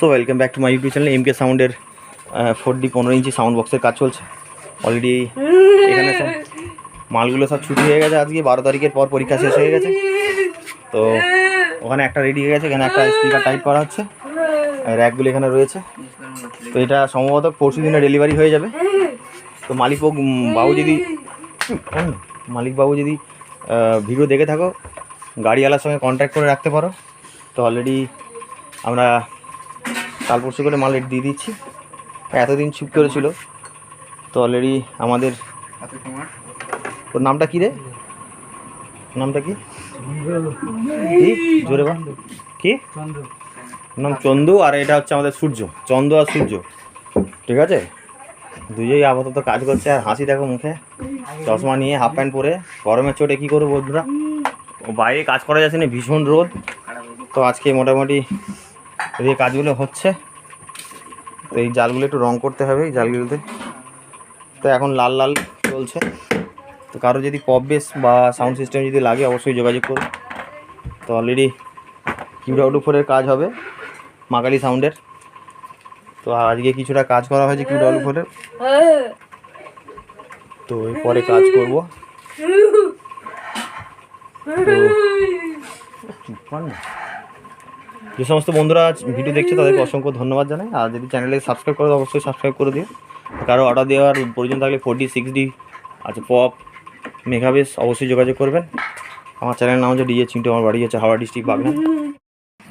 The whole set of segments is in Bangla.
তো welcome back to my YouTube channel MK সাউন্ডের ফোর ডি পনেরো ইঞ্চি সাউন্ড বক্সের কাজ চলছে। অলরেডি এখানে সব মালগুলো সব ছুটি হয়ে গেছে আজকে, বারো তারিখের পর পরীক্ষা শেষ হয়ে গেছে। তো ওখানে একটা রেডি হয়ে গেছে, এখানে একটা স্পিকার টাইপ করা হচ্ছে র্যাকগুলো এখানে রয়েছে। তো এটা সম্ভবত পরশু দিনে ডেলিভারি হয়ে যাবে। তো মালিক বাবু- যদি মালিক বাবু যদি ভিডিও দেখে থাকো, গাড়িওয়ালার সঙ্গে কন্ট্যাক্ট করে রাখতে পারো। তো অলরেডি আমরা কাল পরশু করে মাল দিয়ে দিচ্ছি। এতদিন চুপ করেছিল তো অলরেডি আমাদের ওর নামটা কী রে? নামটা কি? জোরে বল। কি? নাম চন্দু, আর এটা হচ্ছে আমাদের সূর্য। চন্দ্র আর সূর্য। ঠিক আছে? দুজেই আপাতত কাজ করছে, আর হাসি দেখো মুখে। চশমা নিয়ে হাফ প্যান্ট পরে। গরমের চোটে কী করব বন্ধুরা? ও বাইরে কাজ করা যাচ্ছে না, ভীষণ রোদ। তো আজকে মোটামুটি এই কাজগুলো হচ্ছে তো এই জালগুলো একটু রং করতে হবে এই জালগুলোতে। তো এখন লাল লাল চলছে। তো কারও যদি পপ বেস বা সাউন্ড সিস্টেম যদি লাগে অবশ্যই যোগাযোগ করুন। তো অলরেডি কিউডাউডু ফোরের কাজ হবে মাকালি সাউন্ডের তো আজকে কিছুটা কাজ করা হয়েছে কিউডাউডু ফোরের তো এরপরে কাজ করব। তো। যে সমস্ত বন্ধুরা আজ ভিডিও দেখছে, তাদেরকে অসংখ্য ধন্যবাদ জানাই। আর যদি চ্যানেলে সাবস্ক্রাইব করে, অবশ্যই সাবস্ক্রাইব করে দিও। কারও অর্ডার দেওয়ার প্রয়োজন থাকলে ফোর ডি সিক্স ডি আচ্ছা পপ মেঘাবেশ অবশ্যই যোগাযোগ করবেন। আমার চ্যানেলের নাম হচ্ছে ডিজে চিন্টু আমার বাড়ি হচ্ছে হাওড়া ডিস্ট্রিক্ট বাগনা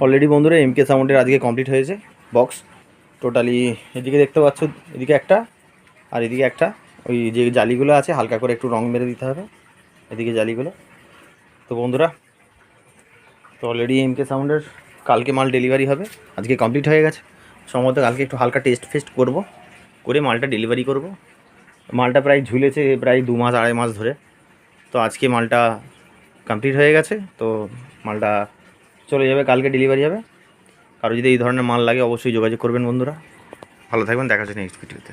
অলরেডি বন্ধুরা এম কে সাউন্ডের আজকে কমপ্লিট হয়েছে বক্স টোটালি এদিকে দেখতে পাচ্ছ, এদিকে একটা, আর এদিকে একটা। ওই যে জালিগুলো আছে, হালকা করে একটু রং মেরে দিতে হবে, এদিকে জালিগুলো। তো বন্ধুরা, তো অলরেডি এম কে সাউন্ডের কালকে মাল ডেলিভারি হবে। আজকে কমপ্লিট হয়ে গেছে। সম্ভবত কালকে একটু হালকা টেস্ট ফেস্ট করব। করে মালটা ডেলিভারি করব। মালটা প্রায় ঝুলেছে প্রায় দু মাস, আড়াই মাস ধরে। তো আজকে মালটা কমপ্লিট হয়ে গেছে। তো মালটা চলে যাবে, কালকে ডেলিভারি হবে। কারও যদি এই ধরনের মাল লাগে, অবশ্যই যোগাযোগ করবেন বন্ধুরা। ভালো থাকবেন, দেখা হচ্ছে নেক্সট ভিডিওতে